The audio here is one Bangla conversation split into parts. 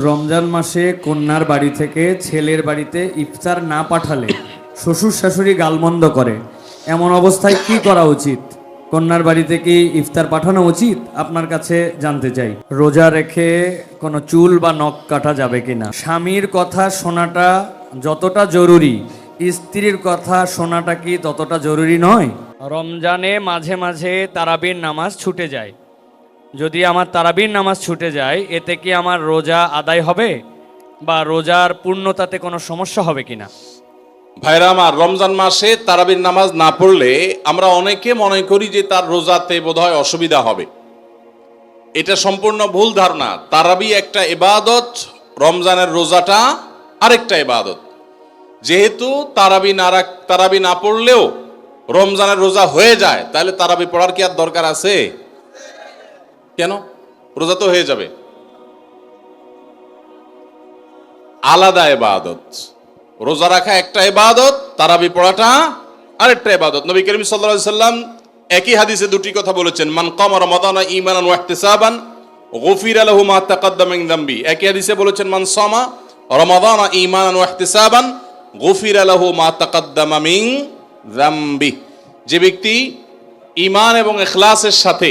রমজান মাসে কন্যার বাড়ি থেকে ছেলের বাড়িতে ইফতার না পাঠালে শ্বশুর শাশুড়ি গালমন্দ করে। এমন অবস্থায় কি করা উচিত? কন্যার বাড়িতে কি ইফতার পাঠানো উচিত? আপনার কাছে জানতে চাই। রোজা রেখে কোনো চুল বা নখ কাটা যাবে কিনা? স্বামীর কথা শোনাটা যতটা জরুরি, স্ত্রীর কথা শোনাটা কি ততটা জরুরি নয়? রমজানে মাঝে মাঝে তারাবির নামাজ ছুটে যায়। যদি আমার তারাবির নামাজ ছুটে যায়, এতে কি আমার রোজা আদায় হবে? বা রোজার পূর্ণতাতে কোনো সমস্যা হবে কিনা? ভাইরা, আমার রমজান মাসে তারাবির নামাজ না পড়লে আমরা অনেকে মনে করি যে তার রোজাতে বোধহয় অসুবিধা হবে। এটা সম্পূর্ণ ভুল ধারণা। তারাবি একটা এবাদত রমজানের রোজাটা আরেকটা এবাদত যেহেতু তারাবি না রাখ- তারাবি না পড়লেও রমজানের রোজা হয়ে যায়, তাহলে তারাবি পড়ার কি আর দরকার আছে? কেন? রোজা তো হয়ে যাবে। আলাদা এবাদত রোজা রাখা একটা এবাদত তারাবি পড়াটা আরেকটা এবাদত নবী করিম সাল্লাম একই হাদিসে দুটি কথা বলেছেন, মান কাম রমাদানা ঈমানান ওয়া ইহতিসাবান, গফিরা লাহু মা তাকাদ্দামা মিন একই হাদিসে বলেছেন, মান সামা রমাদানা ঈমানান ওয়া ইহতিসাবান, গফিরা লাহু মা তাকাদ্দামা মিন যামবি যে ব্যক্তি ইমান এবং এখলাসের সাথে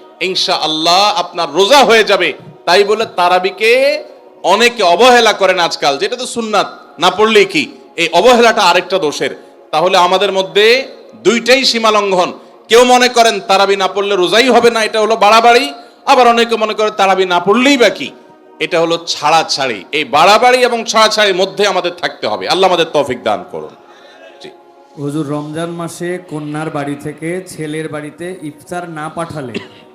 ইনশা আল্লাহ আপনার রোজা হয়ে যাবে। তাই বলে তারাবিকে অনেকে অবহেলা করেন আজকাল। যেটা তো সুন্নাত, না পড়লেই কি? এই অবহেলাটা আরেকটা দোষের। তাহলে আমাদের মধ্যে দুইটাই সীমা লঙ্ঘন। কেউ মনে করেন তারাবি না পড়লে রোজাই হবে না, এটা হলো বাড়াবাড়ি। আবার অনেকে মনে করে তারাবি না পড়লেই বা কি? এটা হলো ছাড়া ছাড়ি এই বাড়াবাড়ি এবং ছাড়া ছাড়ির মধ্যে আমাদের থাকতে হবে। আল্লাহ আমাদের তৌফিক দান করুন। হুজুর রমজান মাসে কন্যার বাড়ি থেকে ছেলের বাড়িতে ইফতার না পাঠালে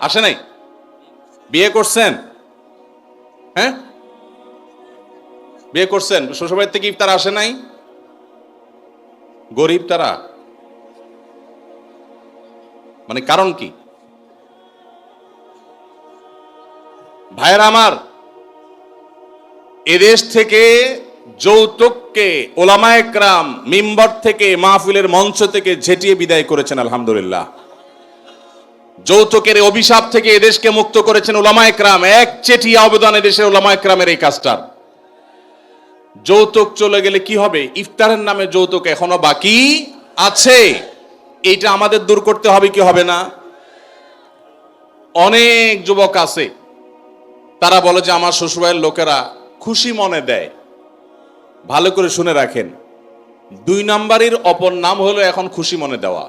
আসে নাই? বিয়ে করছেন? হ্যাঁ? বিয়ে করছেন? শ্বশুরবাড়ি থেকে ইফতার আসে নাই? গরিব তারা? মানে কারণ কি? ভাইয়ের আমার, এদেশ থেকে যৌতুককে ওলামায়করাম মিম্বর থেকে মাহফিলের মঞ্চ থেকে ঝেটিয়ে বিদায় করেছেন, আলহামদুলিল্লাহ। যৌতুকের অভিশাপ থেকে এদেশকে মুক্ত করেছেন ওলামায়করাম এক চেটিয়া অবদান এদেশের ওলামায়করামের এই কাজটার। যৌতুক চলে গেলে কি হবে? ইফতারের নামে যৌতুক এখনও বাকি আছে। এইটা আমাদের দূর করতে হবে, কি হবে না? অনেক যুবক আছে, তারা বলে যে আমার শ্বশুরবাড়ির লোকেরা খুশি মনে দেয়। ভালো করে শুনে রাখেন। দুই নাম্বারের অপর নাম হলো এখন খুশি মনে দেওয়া।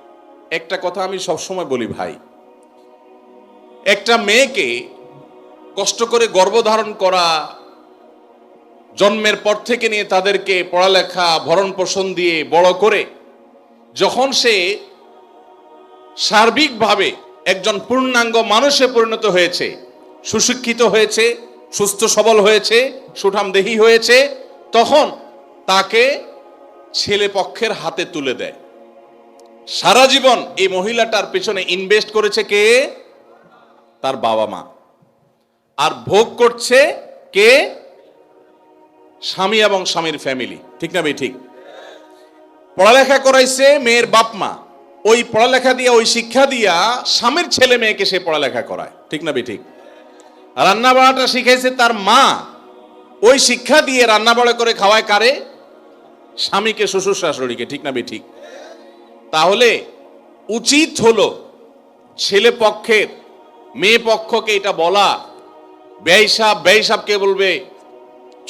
একটা কথা আমি সবসময় বলি ভাই, একটা মেয়েকে কষ্ট করে গর্ভধারণ করা, জন্মের পর থেকে নিয়ে তাদেরকে পড়ালেখা ভরণ পোষণ দিয়ে বড় করে, যখন সে সার্বিকভাবে একজন পূর্ণাঙ্গ মানুষে পরিণত হয়েছে, সুশিক্ষিত হয়েছে, সুস্থ সবল হয়েছে সুঠাম সুঠামদেহী হয়েছে, তখন তাকে ছেলে পক্ষের হাতে তুলে দেয়। সারা জীবন এই মহিলাটার পেছনে ইনভেস্ট করেছে কে? তার বাবা মা। আর ভোগ করছে কে? স্বামী এবং স্বামীর ফ্যামিলি ঠিক না ভাই? ঠিক। পড়ালেখা করাইছে মেয়ের বাপ মা। ওই পড়ালেখা দিয়া, ওই শিক্ষা দিয়া স্বামীর ছেলে মেয়েকে সে পড়ালেখা করায়। ঠিক না ঠিক। রান্না বাড়াটা শিখাইছে তার মা। ওই শিক্ষা দিয়ে রান্না বাড়া করে খাওয়ায় কারে? স্বামীকে, শ্বশুর শাশুড়িকে। ঠিক না ঠিক। তাহলে উচিত হলো ছেলে পক্ষের, মেয়ে পক্ষকে এটা বলা। ব্যয় সাহ ব্যয় সাহকে বলবে,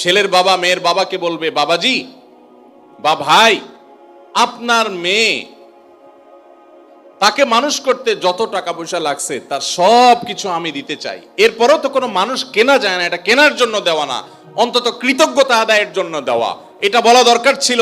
ছেলের বাবা, মেয়ের বাবাকে বলবে, বাবাজি বা ভাই, আপনার মেয়ে তাকে মানুষ করতে যত টাকা পয়সা লাগছে, তার সব কিছু আমি দিতে চাই। এরপরও তো কোনো মানুষ কেনা যায় না, এটা কেনার জন্য দেওয়া না, অন্তত কৃতজ্ঞতা আদায়ের জন্য দেওয়া। এটা বলা দরকার ছিল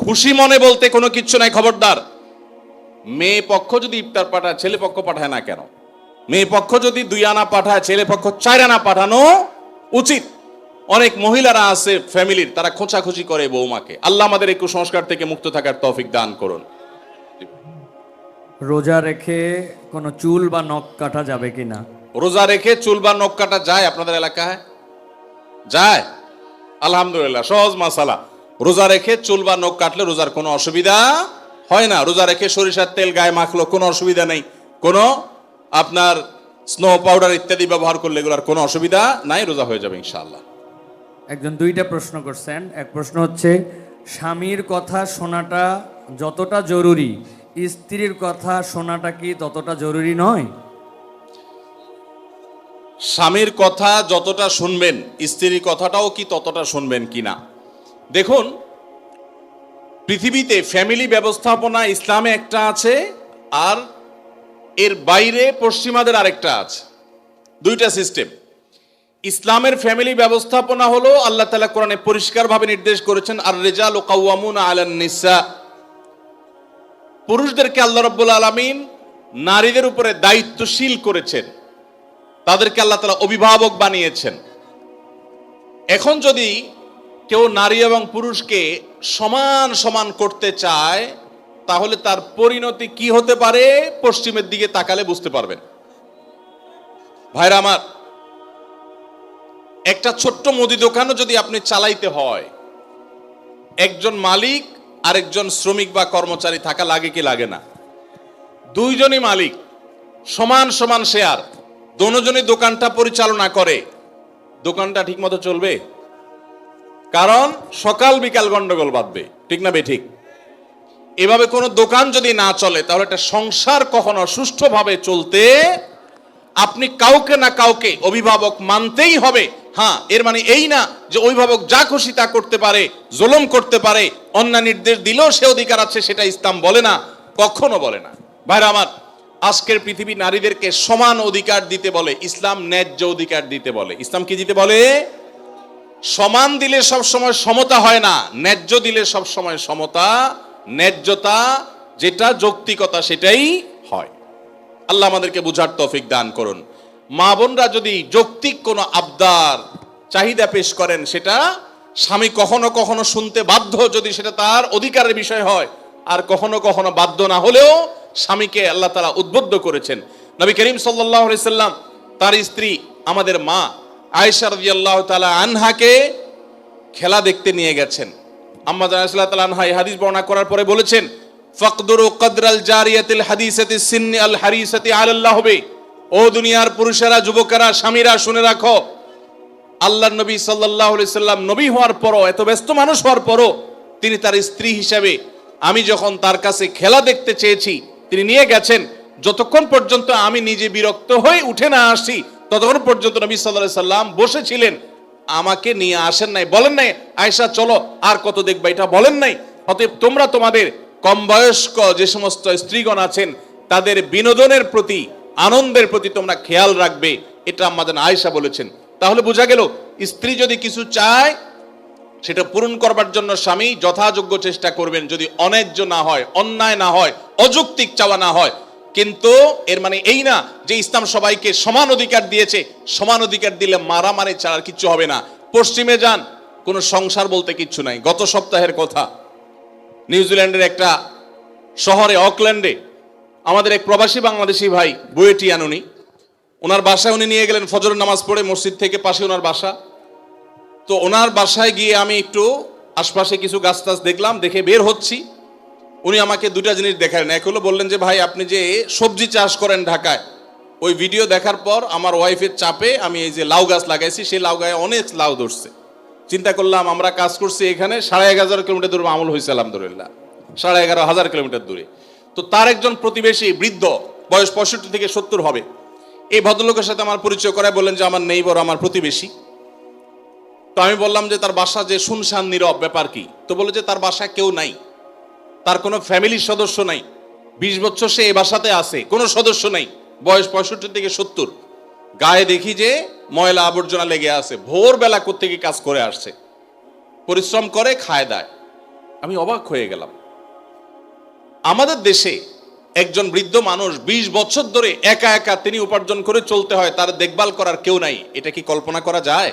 খুশি মনে বলতে কোনো কিচ্ছু নাই খবরদার। মেয়ে পক্ষ যদি ইফতার পাঠায় ছেলে পক্ষ পাঠায় না কেন? মেয়ে পক্ষ যদি দুই আনা পাঠায় ছেলে পক্ষ চার আনা পাঠানো উচিত। অনেক মহিলারা আছে ফ্যামিলির তারা খোঁচাখুচি করে বৌমাকে। আল্লাহ আমাদের এই কুসংস্কার থেকে মুক্ত থাকার তৌফিক দান করুন। রোজা রেখে কোনো চুল বা নখ কাটা যাবে কিনা রোজা রেখে চুল বা নখ কাটা যায় আপনাদের এলাকায়? যায়। আলহামদুলিল্লাহ সহজ মাসালা। রোজা রেখে চুল বা নখ কাটলে রোজার কোনো অসুবিধা হয় না। রোজা রেখে সরিষার তেল গায়ে মাখলো কোনো অসুবিধা নেই। কোনো আপনার স্নো পাউডার ইত্যাদি ব্যবহার করলে এগুলোর কোনো অসুবিধা নাই রোজা হয়ে যাবে ইনশাআল্লাহ। একজন দুইটা প্রশ্ন করছেন। এক প্রশ্ন হচ্ছে স্বামীর কথা শোনাটা যতটা জরুরি স্ত্রীর কথা শোনাটা কি ততটা জরুরি নয়? স্বামীর কথা যতটা শুনবেন স্ত্রীর কথাটাও কি ততটা শুনবেন কিনা? দেখুন, পৃথিবীতে ফ্যামিলি ব্যবস্থাপনা ইসলামে একটা আছে, আর এর বাইরে পশ্চিমাদের আরেকটা আছে। দুইটা সিস্টেম ইসলামের ফ্যামিলি ব্যবস্থাপনা হলো আল্লাহ তালা কোরআনে পরিষ্কারভাবে নির্দেশ করেছেন আর রেজাল ও কাউয়ামুন আলান পুরুষদেরকে আল্লাহ রব্বুল আলমিন নারীদের উপরে দায়িত্বশীল করেছেন। তাদেরকে আল্লাহ তালা অভিভাবক বানিয়েছেন। এখন যদি কেউ নারী এবং পুরুষকে সমান সমান করতে চায়, তাহলে তার পরিণতি কি হতে পারে? পশ্চিমের দিকে তাকালে বুঝতে পারবেন। ভাইরা আমার, একটা ছোট্ট মুদি দোকানও যদি আপনি চালাইতে হয়, একজন মালিক, আরেকজন শ্রমিক বা কর্মচারী থাকা লাগে কি লাগে না? দুইজনই মালিক, সমান সমান শেয়ার, দোনোজনই দোকানটা পরিচালনা করে, দোকানটা ঠিকমতো চলবে? কারণ সকাল বিকাল গন্ডগোল বাঁধবে, ঠিক না বে ঠিক? এভাবে কোনো দোকান যদি না চলে, তাহলে একটা সংসার কখনো সুষ্ঠুভাবে চলতে আপনি কাউকে না কাউকে অভিভাবক মানতেই হবে। হ্যাঁ এর মানে এই না যে অভিভাবক যা খুশি তা করতে পারে, জুলুম করতে পারে অন্য নির্দেশ দিলেও সে অধিকার আছে সেটা ইসলাম বলে না, কখনো বলে না। ভাইরা আমার, আজকের পৃথিবী নারীদেরকে সমান অধিকার দিতে বলে, ইসলাম ন্যায্য অধিকার দিতে বলে। ইসলাম কি দিতে বলে? সমান দিলে সব সময় সমতা হয় না, ন্যায্য দিলে সব সময় সমতা, ন্যায্যতা যেটা যৌক্তিকতা সেটাই হয়। আল্লাহ আমাদেরকে বুঝার তৌফিক দান করুন। মা বোনরা যদি যৌক্তিক কোনো আবদার, চাহিদা পেশ করেন, সেটা স্বামী কখনো কখনো শুনতে বাধ্য যদি সেটা তার অধিকারের বিষয় হয়, আর কখনো কখনো বাধ্য না হলেও স্বামীকে আল্লাহ তারা উদ্বুদ্ধ করেছেন। নবী করিম সাল্লাহ সাল্লাম, তার স্ত্রী, আমাদের মা আয়েশা রাদিয়াল্লাহু তাআলা আনহাকে খেলা দেখতে নিয়ে গেছেন। আম্মা জানাল্লাহ তাআলা আনহা এই হাদিস বর্ণনা করার পরে বলেছেন, ফাকদুরু কদরাল জারিয়াতিল হাদিসাতি সিন্নি আল হারিসাতি আলাল্লাহ হবে ও দুনিয়ার পুরুষেরা, যুবকেরা, স্বামীরা, শুনে রাখো আল্লাহ নবী আলাইহি সাল্লাম নবী হওয়ার পরও, এত ব্যস্ত মানুষ হওয়ার পরও তিনি তার স্ত্রী হিসেবে আমি যখন তার কাছে খেলা দেখতে চেয়েছি, তিনি নিয়ে গেছেন, যতক্ষণ পর্যন্ত আমি নিজে বিরক্ত হয়ে উঠে না আসি ততক্ষণ পর্যন্ত নবী আলাইহি সাল্লাম বসেছিলেন। আমাকে নিয়ে আসেন নাই, বলেন নাই আয়সা চলো, আর কত দেখবা? এটা বলেন নাই। অতএব তোমরা তোমাদের কম বয়স্ক যে সমস্ত স্ত্রীগণ আছেন, তাদের বিনোদনের প্রতি, আনন্দের প্রতি তোমরা খেয়াল রাখবে। এটা আমাদের আয়েশা বলেছেন। তাহলে বোঝা গেল, স্ত্রী যদি কিছু চায়, সেটা পূরণ করবার জন্য স্বামী যথাযোগ্য চেষ্টা করবেন। যদি অন্যায্য না হয়, অন্যায় না হয়, অযৌক্তিক চাওয়া না হয় কিন্তু এর মানে এই না যে ইসলাম সবাইকে সমান অধিকার দিয়েছে। সমান অধিকার দিলে মারা মারামারি ছাড়ার কিচ্ছু হবে না। পশ্চিমে যান, কোনো সংসার বলতে কিচ্ছু নাই। গত সপ্তাহের কথা। নিউজিল্যান্ডের একটা শহরে, অকল্যান্ডে, আমাদের এক প্রবাসী বাংলাদেশি ভাই, বুয়েটি আনুনি, ওনার বাসায় উনি নিয়ে গেলেন ফজর নামাজ পড়ে মসজিদ থেকে পাশে ওনার বাসা। তো ওনার বাসায় গিয়ে আমি একটু আশপাশে কিছু গাছ টাছ দেখলাম, দেখে বের হচ্ছি। উনি আমাকে দুটা জিনিস দেখালেন। এক হলো বললেন যে, ভাই, আপনি যে সবজি চাষ করেন ঢাকায়, ওই ভিডিও দেখার পর আমার ওয়াইফের চাপে আমি এই যে লাউ গাছ লাগাইছি, সেই লাউ গায়ে অনেক লাউ ধরছে। চিন্তা করলাম, আমরা কাজ করছি এখানে, সাড়ে হাজার কিলোমিটার দূরে আমল হয়েছে আলহামদুলিল্লাহ। সাড়ে এগারো হাজার কিলোমিটার দূরে। তো তার একজন প্রতিবেশী বৃদ্ধ, বয়স পঁয়ষট্টি থেকে সত্তর হবে, এই ভদ্রলোকের সাথে আমার পরিচয় করায় বললেন যে, আমার নেইবর, আমার প্রতিবেশী। তো আমি বললাম যে, তার বাসা যে শুনশান নীরব, ব্যাপার কি? তো বলে যে, তার বাসায় কেউ নাই। তার কোনো ফ্যামিলির সদস্য নাই। বিশ বছর সে এই বাসাতে আছে, কোনো সদস্য নাই। বয়স পঁয়ষট্টি থেকে সত্তর। গায়ে দেখি যে ময়লা আবর্জনা লেগে আছে, ভোরবেলা কোত্থেকে কাজ করে আসছে। পরিশ্রম করে, খায় দায়। আমি অবাক হয়ে গেলাম। আমাদের দেশে একজন বৃদ্ধ মানুষ ২০ বছর ধরে একা একা তিনি উপার্জন করে চলতে হয়, তার দেখভাল করার কেউ নাই। এটা কি কল্পনা করা যায়?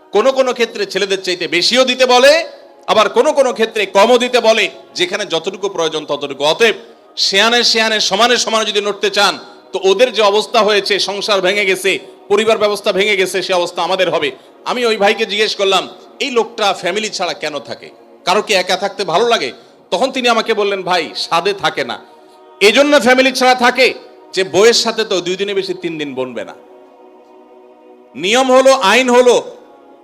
কোন কোন ক্ষেত্রে ছেলেদের চাইতে বেশিও দিতে বলে, আবার কোন কোন ক্ষেত্রে কমও দিতে বলে, যেখানে যতটুকু প্রয়োজন ততটুকু। অতএব শেয়ানে শেয়ানে, সমানে সমানে যদি নড়তে চান, তো ওদের যে অবস্থা হয়েছে, সংসার ভেঙে গেছে, পরিবার ব্যবস্থা ভেঙে গেছে, সে অবস্থা আমাদের হবে। আমি ওই ভাইকে জিজ্ঞেস করলাম, এই লোকটা ফ্যামিলি ছাড়া কেন থাকে? কারও কি একা থাকতে ভালো লাগে? তখন তিনি আমাকে বললেন, ভাই সাদে থাকে না। এই জন্য ফ্যামিলি ছাড়া থাকে যে বইয়ের সাথে তো দুই দিনে বেশি তিন দিন বনবে না। নিয়ম হলো, আইন হলো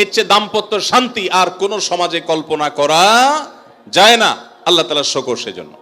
এর চেয়ে দাম্পত্য শান্তি আর কোন সমাজে কল্পনা করা যায় না। আল্লাহ তালা শকর সেজন্য।